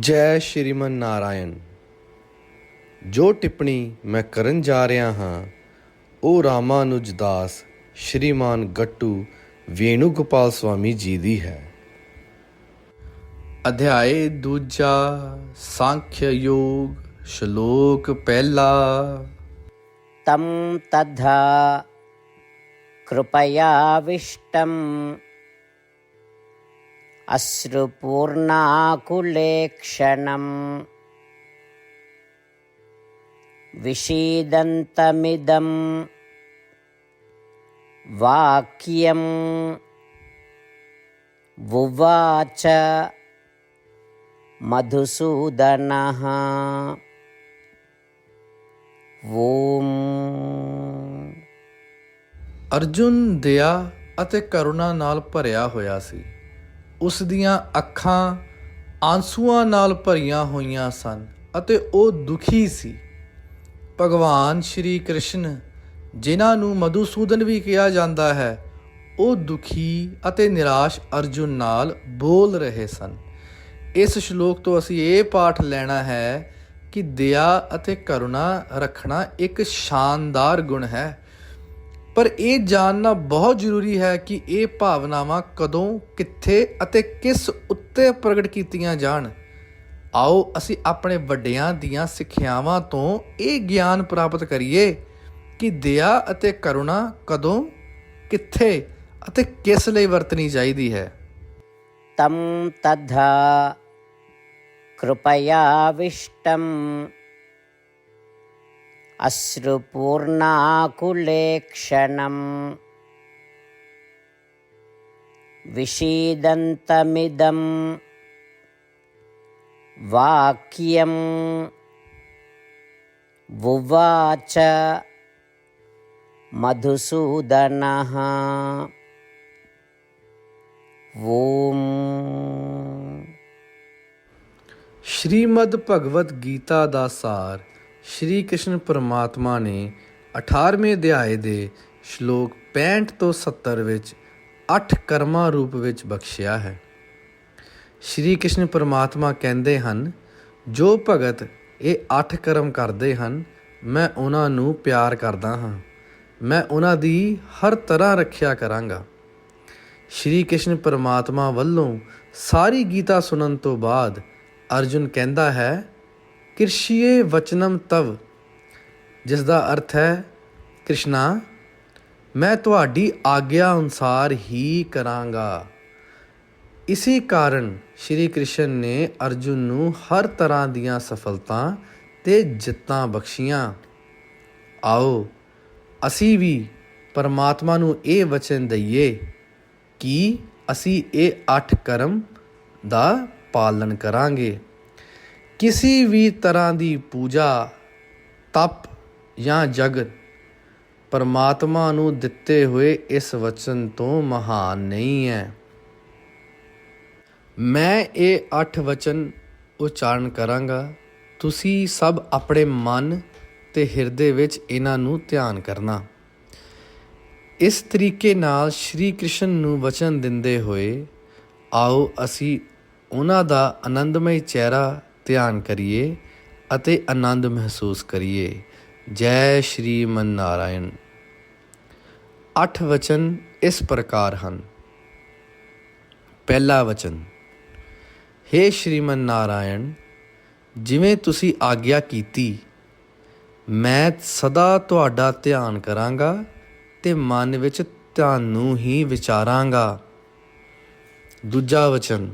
ਜੈ ਸ਼੍ਰੀਮਨ ਨਾਰਾਇਣ ਜੋ ਟਿੱਪਣੀ ਮੈਂ ਕਰਨ ਜਾ ਰਿਹਾ ਹਾਂ ਉਹ ਰਾਮਾਨੁਜ ਦਾਸ ਸ਼੍ਰੀਮਾਨ ਗੱਟੂ ਵੇਣੂ ਗੋਪਾਲ ਸਵਾਮੀ ਜੀ ਦੀ ਹੈ ਅਧਿਆਏ ਦੂਜਾ ਸਾਂਖਿਆ ਯੋਗ ਸ਼ਲੋਕ ਪਹਿਲਾ तं तथा कृपयाविष्टम् अश्रुपूर्णाकुलेक्षणम् विषीदन्तमिदं वाक्यम् वुवाच मधुसूदनः ॐ ਅਰਜੁਨ ਦਇਆ ਅਤੇ ਕਰੁਣਾ ਨਾਲ ਭਰਿਆ ਹੋਇਆ ਸੀ ਉਸ ਦੀਆਂ ਅੱਖਾਂ ਆਂਸੂਆਂ ਨਾਲ ਭਰੀਆਂ ਹੋਈਆਂ ਸਨ ਅਤੇ ਉਹ ਦੁਖੀ ਸੀ। ਭਗਵਾਨ ਸ਼੍ਰੀ ਕ੍ਰਿਸ਼ਨ, ਜਿਨ੍ਹਾਂ ਨੂੰ ਮਧੂਸੂਦਨ ਵੀ ਕਿਹਾ ਜਾਂਦਾ ਹੈ, ਉਹ ਦੁਖੀ ਅਤੇ ਨਿਰਾਸ਼ ਅਰਜੁਨ ਨਾਲ ਬੋਲ ਰਹੇ ਸਨ। ਇਸ ਸ਼ਲੋਕ ਤੋਂ ਅਸੀਂ ਇਹ ਪਾਠ ਲੈਣਾ ਹੈ ਕਿ ਦਇਆ ਅਤੇ ਕਰੁਣਾ ਰੱਖਣਾ ਇੱਕ ਸ਼ਾਨਦਾਰ ਗੁਣ ਹੈ। ਪਰ ਇਹ ਜਾਣਨਾ ਬਹੁਤ ਜ਼ਰੂਰੀ ਹੈ ਕਿ ਇਹ ਭਾਵਨਾਵਾਂ ਕਦੋਂ ਕਿੱਥੇ ਅਤੇ ਕਿਸ ਉੱਤੇ ਪ੍ਰਗਟ ਕੀਤੀਆਂ ਜਾਣ ਆਓ ਅਸੀਂ ਆਪਣੇ ਵੱਡਿਆਂ ਦੀਆਂ ਸਿੱਖਿਆਵਾਂ ਤੋਂ ਇਹ ਗਿਆਨ ਪ੍ਰਾਪਤ ਕਰੀਏ ਕਿ ਦਇਆ ਅਤੇ ਕਰੁਣਾ ਕਦੋਂ ਕਿੱਥੇ ਅਤੇ ਕਿਸ ਲਈ ਵਰਤਣੀ ਚਾਹੀਦੀ ਹੈ तं तथा कृपयाविष्टम् अश्रुपूर्णाकुलेक्षणम् विषीदन्तमिदं वाक्यं उवाच मधुसूदनः ॐ श्रीमद्भगवद्गीता दा सार ਸ਼੍ਰੀ ਕ੍ਰਿਸ਼ਨ ਪਰਮਾਤਮਾ ਨੇ 18ਵੇਂ ਅਧਿਆਏ ਦੇ ਸ਼ਲੋਕ 65 ਤੋਂ 70 ਵਿੱਚ 8 ਕਰਮਾਂ ਰੂਪ ਵਿੱਚ ਬਖਸ਼ਿਆ ਹੈ। ਸ਼੍ਰੀ ਕ੍ਰਿਸ਼ਨ ਪਰਮਾਤਮਾ ਕਹਿੰਦੇ ਹਨ, ਜੋ ਭਗਤ ਇਹ 8 ਕਰਮ ਕਰਦੇ ਹਨ, ਮੈਂ ਉਹਨਾਂ ਨੂੰ ਪਿਆਰ ਕਰਦਾ ਹਾਂ। ਮੈਂ ਉਹਨਾਂ ਦੀ ਹਰ ਤਰ੍ਹਾਂ ਰੱਖਿਆ ਕਰਾਂਗਾ। ਸ਼੍ਰੀ ਕ੍ਰਿਸ਼ਨ ਪਰਮਾਤਮਾ ਵੱਲੋਂ ਸਾਰੀ ਗੀਤਾ ਸੁਣਨ ਤੋਂ ਬਾਅਦ ਅਰਜੁਨ ਕਹਿੰਦਾ ਹੈ ਕਿਰਸ਼ੀਏ ਵਚਨਮ ਤਵ ਜਿਸ ਦਾ ਅਰਥ ਹੈ, ਕ੍ਰਿਸ਼ਨਾ, ਮੈਂ ਤੁਹਾਡੀ ਆਗਿਆ ਅਨੁਸਾਰ ਹੀ ਕਰਾਂਗਾ। ਇਸੇ ਕਾਰਨ ਸ਼੍ਰੀ ਕ੍ਰਿਸ਼ਨ ਨੇ ਅਰਜੁਨ ਨੂੰ ਹਰ ਤਰ੍ਹਾਂ ਦੀਆਂ ਸਫਲਤਾ ਤੇ ਜਿੱਤਾਂ ਬਖਸ਼ੀਆਂ। ਆਓ, ਅਸੀਂ ਵੀ ਪਰਮਾਤਮਾ ਨੂੰ ਇਹ ਵਚਨ ਦਈਏ ਕਿ ਅਸੀਂ ਇਹ ਅੱਠ ਕਰਮ ਦਾ ਪਾਲਣ ਕਰਾਂਗੇ। ਕਿਸੇ ਵੀ ਤਰ੍ਹਾਂ ਦੀ ਪੂਜਾ ਤਪ ਜਾਂ ਜਗਤ ਪਰਮਾਤਮਾ ਨੂੰ ਦਿੱਤੇ ਹੋਏ ਇਸ ਵਚਨ ਤੋਂ ਮਹਾਨ ਨਹੀਂ ਹੈ ਮੈਂ ਇਹ ਅੱਠ ਵਚਨ ਉਚਾਰਨ ਕਰਾਂਗਾ ਤੁਸੀਂ ਸਭ ਆਪਣੇ ਮਨ ਤੇ ਹਿਰਦੇ ਵਿੱਚ ਇਹਨਾਂ ਨੂੰ ਧਿਆਨ ਕਰਨਾ ਇਸ ਤਰੀਕੇ ਨਾਲ ਸ਼੍ਰੀ ਕ੍ਰਿਸ਼ਨ ਨੂੰ ਵਚਨ ਦਿੰਦੇ ਹੋਏ ਆਓ ਅਸੀਂ ਉਹਨਾਂ ਦਾ ਆਨੰਦਮਈ ਚਿਹਰਾ ਧਿਆਨ ਕਰੀਏ ਅਤੇ ਆਨੰਦ ਮਹਿਸੂਸ ਕਰੀਏ। ਜੈ ਸ਼੍ਰੀ ਮਨ ਨਾਰਾਇਣ ਅੱਠ ਵਚਨ ਇਸ ਪ੍ਰਕਾਰ ਹਨ। ਪਹਿਲਾ ਵਚਨ हे ਸ਼੍ਰੀਮਨ ਨਾਰਾਇਣ ਜਿਵੇਂ ਤੁਸੀਂ ਆਗਿਆ ਕੀਤੀ, ਮੈਂ ਸਦਾ ਤੁਹਾਡਾ ਧਿਆਨ ਕਰਾਂਗਾ ਤੇ ਮਨ ਵਿੱਚ ਤੁਹਾਨੂੰ ਹੀ ਵਿਚਾਰਾਂਗਾ। ਦੂਜਾ ਵਚਨ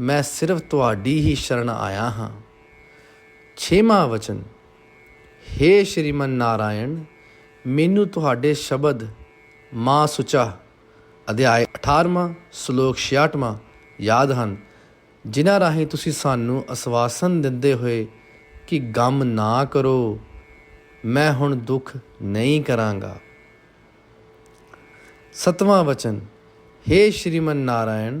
ਮੈਂ ਸਿਰਫ ਤੁਹਾਡੀ ਹੀ ਸ਼ਰਨ ਆਇਆ ਹਾਂ। ਛੇਵਾਂ ਵਚਨ हे ਸ਼੍ਰੀਮਨ ਨਾਰਾਇਣ, ਮੈਨੂੰ ਤੁਹਾਡੇ ਸ਼ਬਦ ਮਾਂ ਸੁਚਾ, ਅਧਿਆਇ 18ਵਾਂ ਸ਼ਲੋਕ 66ਵਾਂ ਯਾਦ ਹਨ, ਜਿਨ੍ਹਾਂ ਰਾਹੀਂ ਤੁਸੀਂ ਸਾਨੂੰ ਅਸਵਾਸਨ ਦਿੰਦੇ ਹੋਏ ਕਿ ਗਮ ਨਾ ਕਰੋ, ਮੈਂ ਹੁਣ ਦੁੱਖ ਨਹੀਂ ਕਰਾਂਗਾ। ਸਤਵਾਂ ਵਚਨ हे ਸ਼੍ਰੀਮਨ ਨਾਰਾਇਣ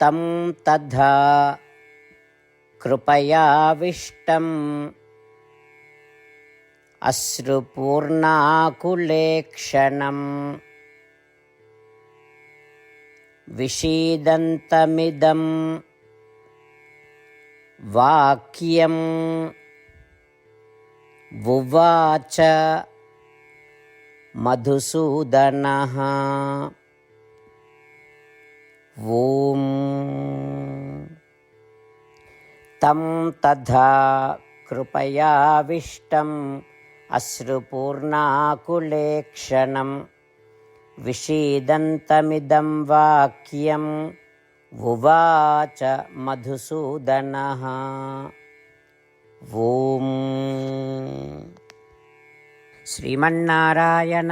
तं तथा कृपयाविष्टम् अश्रुपूर्णाकुलेक्षणम् विषीदन्तमिदं वाक्यम् वुवाच मधुसूदनः ఓం తం తథా కృపయావిష్టం అశ్రుపూర్ణాకులేక్షణం విషీదంతమిదం వాక్యం ఉవాచ మధుసూదన ఓం. శ్రీమన్నారాయణ